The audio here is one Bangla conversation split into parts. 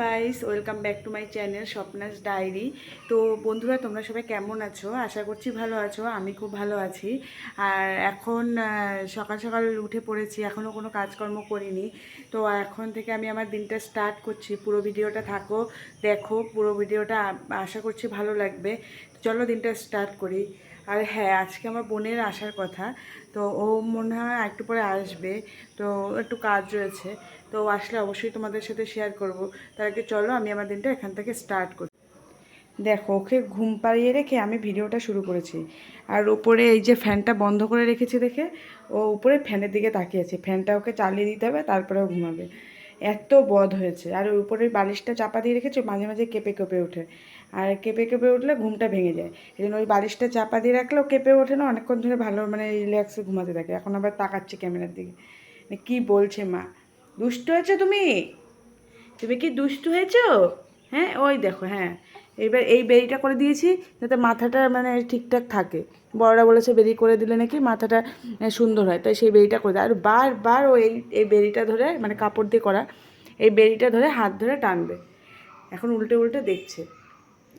Guys welcome back to my channel Swapna's diary তো বন্ধুরা, তোমরা সবাই কেমন আছো? আশা করছি ভালো আছো, আমি খুব ভালো আছি। আর এখন সকাল সকাল উঠে পড়েছি এখনও কোনো কাজকর্ম করিনি। তো এখন থেকে আমি আমার দিনটা স্টার্ট করছি। পুরো ভিডিওটা থাকো, দেখো, পুরো ভিডিওটা আশা করছি ভালো লাগবে। চলো দিনটা স্টার্ট করি। আর হ্যাঁ আজকে আমার বোনের আসার কথা। তো ও মনে হয় একটু পরে আসবে। তো একটু কাজ রয়েছে। তো আসলে অবশ্যই তোমাদের সাথে শেয়ার করব। তার আগে চলো, আমি আমার দিনটা এখান থেকে স্টার্ট করি। দেখো, ওকে ঘুম পাড়িয়ে রেখে আমি ভিডিওটা শুরু করেছি। আর উপরে এই যে ফ্যানটা বন্ধ করে রেখেছি দেখে, ও উপরে ফ্যানের দিকে তাকিয়েছে ফ্যানটা ওকে চালিয়ে দিতে হবে, তারপরে ও ঘুমাবে। এত বধ হয়েছে। আর ওই উপরের বালিশটা চাপা দিয়ে রেখেছে মাঝে মাঝে কেঁপে কেঁপে ওঠে। আর কেঁপে কেঁপে উঠলে ঘুমটা ভেঙে যায়। এই জন্য ওই বালিশটা চাপা দিয়ে রাখলেও কেঁপে ওঠে না, অনেকক্ষণ ধরে ভালো মানে রিল্যাক্সে ঘুমাতে থাকে। এখন আবার তাকাচ্ছে ক্যামেরার দিকে। মানে কি বলছে মা? দুষ্ট হয়েছো তুমি? তুমি কি দুষ্টু হয়েছো? হ্যাঁ ওই দেখো হ্যাঁ। এবার এই বেরিটা করে দিয়েছি যাতে মাথাটা মানে ঠিকঠাক থাকে। বড়রা বলেছে বেরি করে দিলে নাকি মাথাটা সুন্দর হয়। তাই সেই বেরিটা করে দেয় আর বারবার ও এই এই বেরিটা ধরে মানে কাপড় দিয়ে করা, এই বেরিটা ধরে হাত ধরে টানবে। এখন উল্টে উল্টে দেখছে।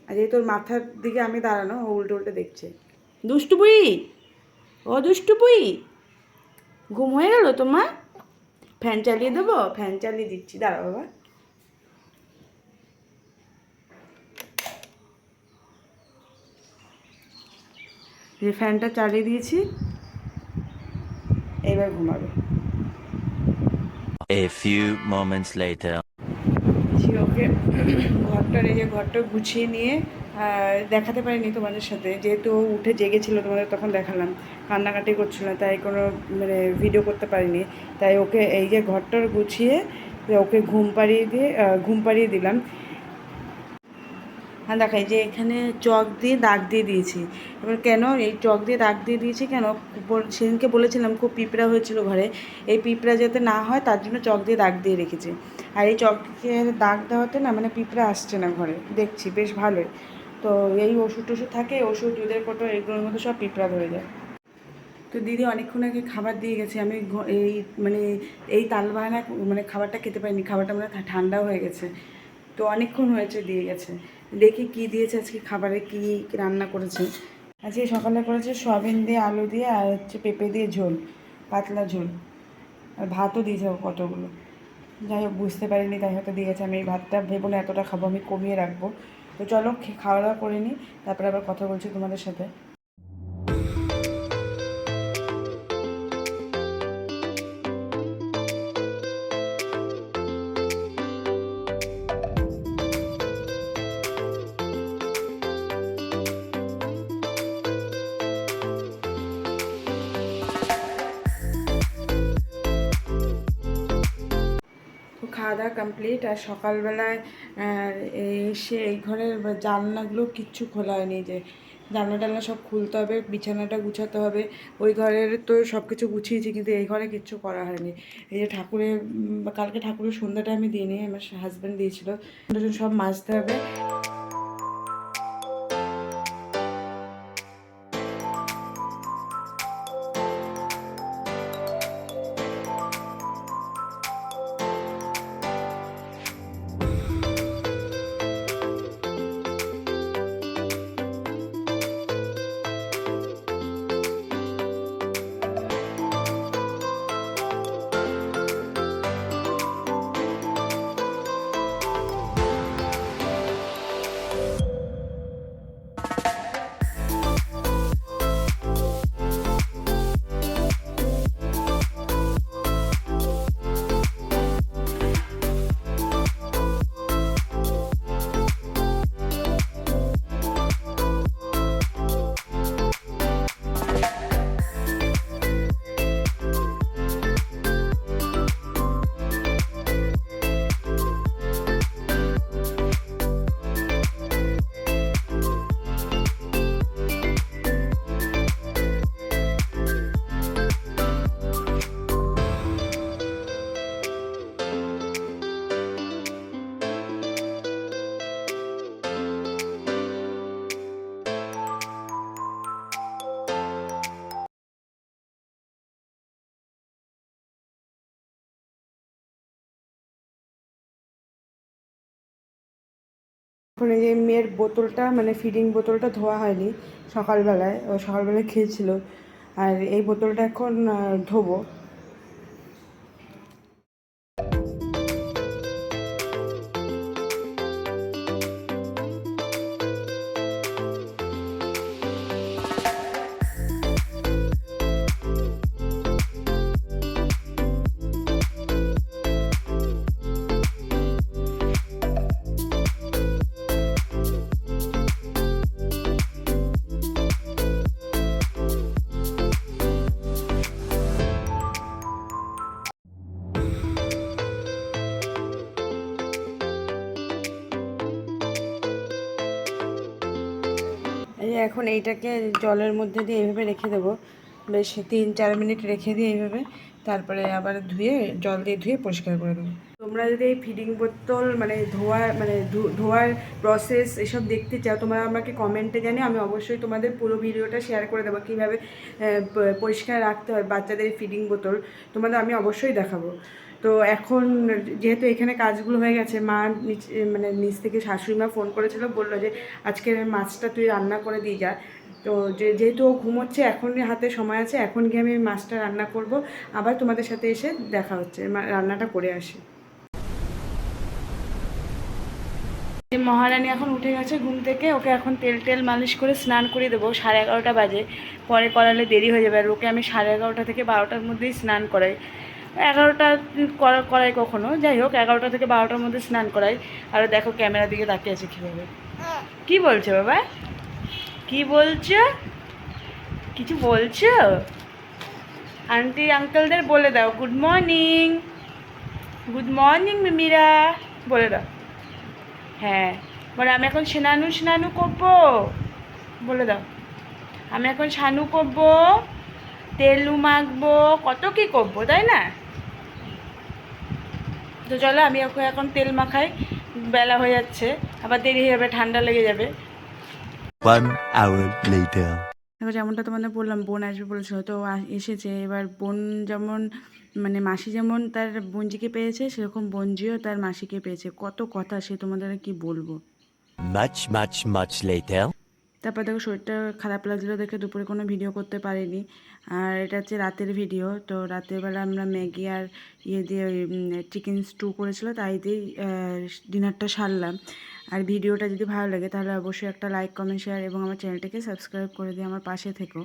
আর যেহেতু ওর মাথার দিকে আমি দাঁড়ানো, ও উল্টে উল্টে দেখছে। দুষ্টু বুই ও দুষ্টু বুই ঘুম হয়ে গেল তোমার? ফ্যান চালিয়ে দেবো ফ্যান চালিয়ে দিচ্ছি। দাঁড়া বাবা। যে ফ্যানটা চালিয়ে দিয়েছি এবার ঘুমাবে। A few moments later. ঘরটার এই যে ঘরটা গুছিয়ে নিয়ে দেখাতে পারিনি তোমাদের সাথে। যেহেতু উঠে জেগেছিল তোমাদের, তখন দেখালাম। কান্নাকাটি করছিল তাই কোনো মানে ভিডিও করতে পারিনি। তাই ওকে, এই যে ঘরটার গুছিয়ে ওকে ঘুম পাড়িয়ে দিয়ে ঘুম পাড়িয়ে দিলাম। হ্যাঁ দেখাই যে এখানে চক দিয়ে দাগ দিয়ে দিয়েছি। এবার কেন এই চক দিয়ে দাগ দিয়ে দিয়েছি কেন? সেদিনকে বলেছিলাম, খুব পিঁপড়া হয়েছিল ঘরে। এই পিঁপড়া যাতে না হয়, তার জন্য চক দিয়ে দাগ দিয়ে রেখেছি। আর এই চকের দাগ দেওয়াতে না মানে পিঁপড়া আসছে না ঘরে। দেখছি, বেশ ভালোই। তো এই ওষুধ টষুধ থাকে ওষুধ দুধের কটো এগুলোর মধ্যে সব পিঁপড়া ধরে যায়। তো দিদি অনেকক্ষণ আগে খাবার দিয়ে গেছে আমি এই মানে এই তালবাহানা মানে খাবারটা খেতে পারিনি খাবারটা মানে ঠা- ঠান্ডাও হয়ে গেছে। তো অনেকক্ষণ হয়েছে দিয়ে গেছে। দেখি কি দিয়েছে আজকে খাবারে কি রান্না করেছে। আজকে সকালে করেছে সয়াবিন দিয়ে আলু দিয়ে আর হচ্ছে পেঁপে দিয়ে ঝোল পাতলা ঝোল। আর ভাতও দিয়েছে কতগুলো যাই হোক বুঝতে পারিনি তাই হয়তো দিয়েছে। আমি এই ভাতটা ভেবো না এতটা খাব আমি কমিয়ে রাখব। তো চলো খাওয়া দাওয়া করে নিই তারপরে আবার কথা বলছি তোমাদের সাথে। কমপ্লিট আর সকালবেলায় এসে এই ঘরের জানলাগুলো কিচ্ছু খোলা হয়নি যে জানলা টানলা সব খুলতে হবে, বিছানাটা গুছাতে হবে। ওই ঘরের তো সব কিছু গুছিয়েছি কিন্তু এই ঘরে কিচ্ছু করা হয়নি। এই যে ঠাকুরের কালকে ঠাকুরের সন্ধ্যাটা আমি দিইনি, আমার হাজব্যান্ড দিয়েছিল। সব মাজতে হবে। এখন যে মেয়ের বোতলটা মানে ফিডিং বোতলটা ধোয়া হয়নি সকালবেলায়, ও সকালবেলায় খেয়েছিল। আর এই বোতলটা এখন ধোবো। যে এখন এইটাকে জলের মধ্যে দিয়ে এইভাবে রেখে দেবো। বেশ তিন চার মিনিট রেখে দিয়ে এইভাবে। তারপরে আবার ধুয়ে, জল দিয়ে ধুয়ে পরিষ্কার করে দেবো। তোমরা যদি এই ফিডিং বোতল মানে ধোয়া মানে ধোয়ার প্রসেস এসব দেখতে চাও, তোমরা আমাকে কমেন্টে জানি আমি অবশ্যই তোমাদের পুরো ভিডিওটা শেয়ার করে দেবো, কীভাবে পরিষ্কার রাখতে হয় বাচ্চাদের ফিডিং বোতল। তোমাদের আমি অবশ্যই দেখাবো। তো এখন যেহেতু এখানে কাজগুলো হয়ে গেছে, মা নিচ মানে নিচ থেকে শাশুড়ি মা ফোন করেছিল, বলল যে আজকের মাছটা তুই রান্না করে দিয়ে যা। তো যেহেতু ও ঘুমোচ্ছে এখন হাতে সময় আছে, এখন গিয়ে আমি মাছটা রান্না করব। আবার তোমাদের সাথে এসে দেখা হচ্ছে রান্নাটা করে আসি। মহারানী এখন উঠে গেছে ঘুম থেকে, ওকে এখন তেল টেল মালিশ করে স্নান করে দেবো, সাড়ে এগারোটা বাজে। পরে করালে দেরি হয়ে যাবে, আর ওকে আমি সাড়ে এগারোটা থেকে বারোটার মধ্যেই স্নান করাই। এগারোটা করা- করাই কখনো। যাই হোক, এগারোটা থেকে বারোটার মধ্যে স্নান করাই। আর দেখো ক্যামেরার দিকে তাকিয়ে আছে কীভাবে। কি বলছো বাবা? কি বলছো? কিছু বলছো? আন্টি, আঙ্কেলদের বলে দাও। গুড মর্নিং গুড মর্নিং মিমিরা। বলে দাও। হ্যাঁ। বলে, আমি এখন স্নানু স্নানু করব। বলে দাও। আমি এখন সানু করব। তেলু মাখবো। কত কি করব, তাই না? তো চলো আমি ওকে এখন তেল মাখাই বেলা হয়ে যাচ্ছে। আবার দেরি হয়ে যাবে ঠান্ডা লেগে যাবে। One hour later. এবার যেমনটা তোমাদের বললাম বোন আসবে বলেছিল তো এসেছে। এবার বোন যেমন মানে মাসি যেমন তার বোনজিকে পেয়েছে সেরকম বোনজিও তার মাসিকে পেয়েছে। কত কথা সে তোমাদের আর কি বলব। Much, much, much later. তারপর দেখো শরীরটা খারাপ লাগছিল দেখে দুপুরে কোনো ভিডিও করতে পারিনি। আর এটা হচ্ছে রাতের ভিডিও তো রাতের বেলা আমরা ম্যাগি আর ইয়ে দিয়ে ওই চিকেন স্টু করেছিল, তাই দিয়েই ডিনারটা সারলাম। আর ভিডিওটা যদি ভালো লাগে তাহলে অবশ্যই একটা লাইক কমেন্ট শেয়ার এবং আমার চ্যানেলটাকে সাবস্ক্রাইব করে দিয়ে আমার পাশে থেকো।